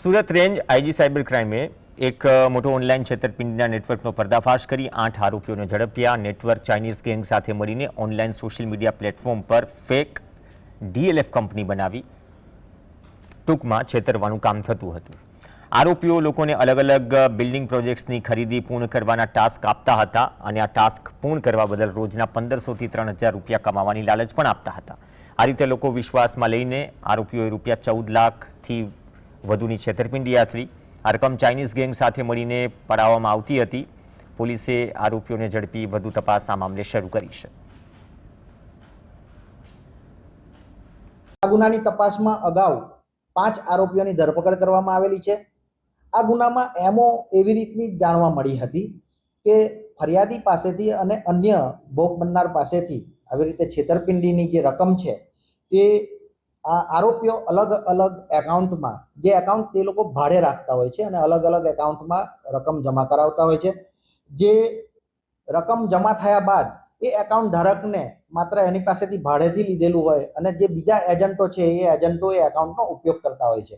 Surat range IG cyber ક્રાઇમે એક મોટો ઓનલાઈન છેતરપિંડીના નેટવર્કનો પર્દાફાશ કરી, આઠ આરોપીઓને ઝડપ્યા. નેટવર્ક ચાઇનીઝ ગેંગ સાથે મળીને ઓનલાઈન સોશિયલ મીડિયા પ્લેટફોર્મ પર ફેક ડીએલએફ કંપની બનાવી ટૂંકમાં છેતરવાનું કામ થતું હતું. આરોપીઓ લોકોને અલગ અલગ બિલ્ડિંગ પ્રોજેક્ટ્સની ખરીદી પૂર્ણ કરવાના ટાસ્ક આપતા હતા અને આ ટાસ્ક પૂર્ણ કરવા બદલ રોજના પંદરસોથી ત્રણ હજાર રૂપિયા કમાવાની લાલચ પણ આપતા હતા. આ રીતે લોકો વિશ્વાસમાં લઈને આરોપીઓએ રૂપિયા ચૌદ લાખથી વધુની છેતરપિંડી આચરી. આ રકમ ચાઇનીઝ ગેંગ સાથે મળીને પડાવવામાં આવતી હતી. પોલીસે આરોપીઓને ઝડપી વધુ તપાસ આ મામલે શરૂ કરી છે. આ ગુનાની તપાસમાં અગાઉ પાંચ આરોપીઓની ધરપકડ કરવામાં આવેલી છે. આ ગુનામાં એમો એવી રીતની જાણવા મળી હતી કે ફરિયાદી પાસેથી અને અન્ય ભોગ બનનાર પાસેથી આવી રીતે છેતરપિંડીની જે રકમ છે એ આરોપીઓ અલગ અલગ એકાઉન્ટમાં, જે એકાઉન્ટ તે લોકો ભાડે રાખતા હોય છે અને અલગ અલગ એકાઉન્ટમાં રકમ જમા કરાવતા હોય છે. જે રકમ જમા થયા બાદ એ એકાઉન્ટ ધારકને માત્ર એની પાસેથી ભાડેથી લીધેલું હોય અને જે બીજા એજન્ટો છે એ એજન્ટો એ એકાઉન્ટનો ઉપયોગ કરતા હોય છે.